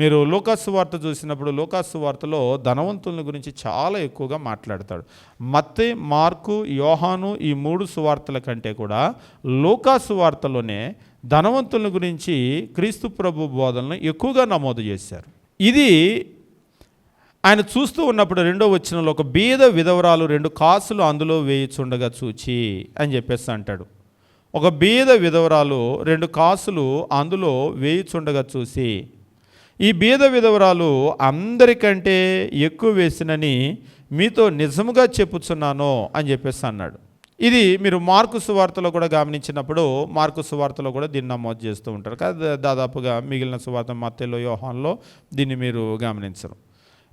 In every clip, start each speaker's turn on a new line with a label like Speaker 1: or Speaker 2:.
Speaker 1: మీరు లోకాసు వార్త చూసినప్పుడు లోకాసు వార్తలో ధనవంతుల గురించి చాలా ఎక్కువగా మాట్లాడతాడు. మత్తే మార్కు యోహాను ఈ మూడు సువార్తల కంటే కూడా లోకాసు వార్తలోనే ధనవంతుల గురించి క్రీస్తు ప్రభు బోధనలు ఎక్కువగా నమోదు చేశారు. ఇది ఆయన చూస్తూ ఉన్నప్పుడు రెండో వచ్చినలో ఒక బీద విధవరాలు రెండు కాసులు అందులో వేయిచుండగా చూచి అని చెప్పేసి అంటాడు. ఒక బీద విధవరాలు రెండు కాసులు అందులో వేయిచుండగా చూసి ఈ బీద విధవరాలు అందరికంటే ఎక్కువ వేసినని మీతో నిజముగా చెప్పుచున్నాను అని చెప్పేసి అన్నాడు. ఇది మీరు మార్కు సువార్తలో కూడా గమనించినప్పుడు మార్కు సువార్తలో కూడా దీన్ని నమోదు చేస్తూ ఉంటారు. కదా దాదాపుగా మిగిలిన సువార్త మత్తెలో యోహాన్లో దీన్ని మీరు గమనించరు.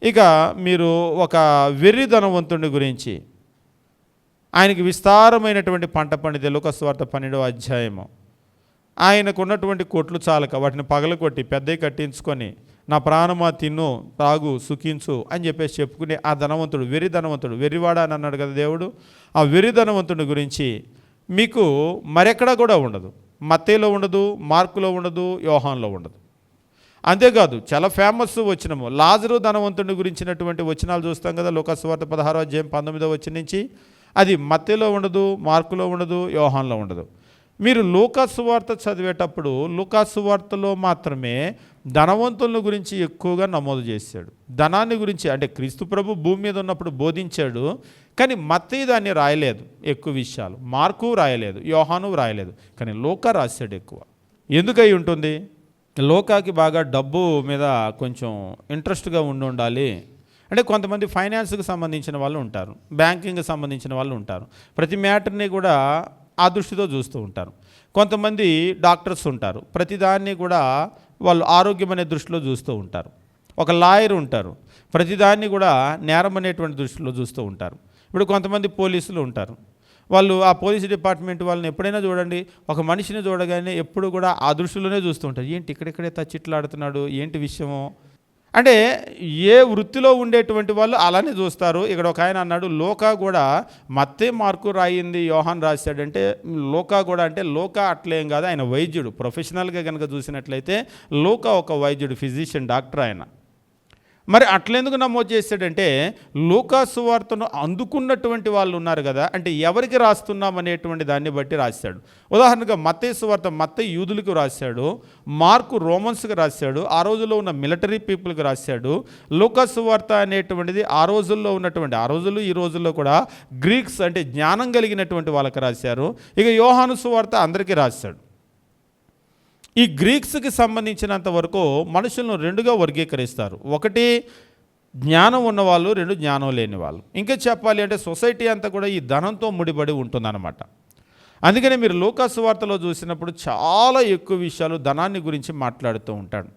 Speaker 1: ఇక మీరు ఒక వెర్రి ధనవంతుడి గురించి ఆయనకి విస్తారమైనటువంటి పంట పండితే లోకస్వార్త పన్నెండవ అధ్యాయము ఆయనకు ఉన్నటువంటి కొట్లు చాలక వాటిని పగలకొట్టి పెద్దవి కట్టించుకొని నా ప్రాణమా తిన్ను తాగు సుఖించు అని చెప్పేసి చెప్పుకునే ఆ ధనవంతుడు వెర్రి ధనవంతుడు వెర్రివాడా అని అన్నాడు కదా దేవుడు. ఆ వెర్రి ధనవంతుడి గురించి మీకు మరెక్కడా కూడా ఉండదు. మత్తేలో ఉండదు మార్కులో ఉండదు యోహాన్లో ఉండదు. అంతేకాదు చాలా ఫేమస్ వచ్చినము లాజరు ధనవంతుడి గురించినటువంటి వచనాలు చూస్తాం కదా లోకస్వార్త పదహారో అధ్యాయం పంతొమ్మిదో వచ్చిన నుంచి. అది మత్తేలో ఉండదు మార్కులో ఉండదు యోహాన్లో ఉండదు. మీరు లూకాసువార్త చదివేటప్పుడు లూకాసువార్తలో మాత్రమే ధనవంతుల గురించి ఎక్కువగా నమోదు చేశాడు. ధనాన్ని గురించి అంటే క్రీస్తు ప్రభు భూమి మీద ఉన్నప్పుడు బోధించాడు కానీ మత్తయి దాన్ని రాయలేదు ఎక్కువ విషయాలు. మార్కు రాయలేదు యోహాను రాయలేదు కానీ లోక రాశాడు ఎక్కువ. ఎందుకై ఉంటుంది? లోకాకి బాగా డబ్బు మీద కొంచెం ఇంట్రెస్ట్గా ఉండి ఉండాలి. అంటే కొంతమంది ఫైనాన్స్కి సంబంధించిన వాళ్ళు ఉంటారు బ్యాంకింగ్కి సంబంధించిన వాళ్ళు ఉంటారు. ప్రతి మ్యాటర్ని కూడా ఆ దృష్టితో చూస్తూ ఉంటారు. కొంతమంది డాక్టర్స్ ఉంటారు. ప్రతిదాన్ని కూడా వాళ్ళు ఆరోగ్యం అనే దృష్టిలో చూస్తూ ఉంటారు. ఒక లాయర్ ఉంటారు. ప్రతిదాన్ని కూడా నేరం అనేటువంటి దృష్టిలో చూస్తూ ఉంటారు. ఇప్పుడు కొంతమంది పోలీసులు ఉంటారు. వాళ్ళు ఆ పోలీస్ డిపార్ట్మెంట్ వాళ్ళని ఎప్పుడైనా చూడండి. ఒక మనిషిని చూడగానే ఎప్పుడు కూడా ఆ దృష్టిలోనే చూస్తూ ఉంటారు. ఏంటి ఇక్కడిక్కడే తచ్చిట్లాడుతున్నాడు ఏంటి విషయమో? అంటే ఏ వృత్తిలో ఉండేటువంటి వాళ్ళు అలానే చూస్తారు. ఇక్కడ ఒక ఆయన అన్నాడు లోకా కూడా మత్తే మార్కు రాయింది యోహాన్ రాశాడంటే లోకా కూడా అంటే లోకా అట్లేం కాదు ఆయన వైద్యుడు. ప్రొఫెషనల్గా కనుక చూసినట్లయితే లోకా ఒక వైద్యుడు ఫిజిషియన్ డాక్టర్ ఆయన. మరి అట్లెందుకు నమోదు చేశాడంటే లూకాసు సువార్తను అందుకున్నటువంటి వాళ్ళు ఉన్నారు కదా అంటే ఎవరికి రాస్తున్నాం అనేటువంటి దాన్ని బట్టి రాశాడు. ఉదాహరణగా మత్తయి సువార్త మత్త యూదులకు రాశాడు మార్కు రోమన్స్కి రాశాడు ఆ రోజుల్లో ఉన్న మిలిటరీ పీపుల్కి రాశాడు లూకాసు సువార్త అనేటువంటిది ఆ రోజుల్లో ఉన్నటువంటి ఆ రోజుల్లో ఈ రోజుల్లో కూడా గ్రీక్స్ అంటే జ్ఞానం కలిగినటువంటి వాళ్ళకి రాశారు ఇక యోహాను సువార్త అందరికీ రాశాడు. ఈ గ్రీక్స్కి సంబంధించినంత వరకు మనుషులను రెండుగా వర్గీకరిస్తారు. ఒకటి జ్ఞానం ఉన్నవాళ్ళు రెండు జ్ఞానం లేని వాళ్ళు. ఇంకా చెప్పాలి అంటే సొసైటీ అంతా కూడా ఈ ధనంతో ముడిపడి ఉంటుందన్నమాట. అందుకనే మీరు లోకాసు వార్తలో చూసినప్పుడు చాలా ఎక్కువ విషయాలు ధనాన్ని గురించి మాట్లాడుతూ ఉంటాడు.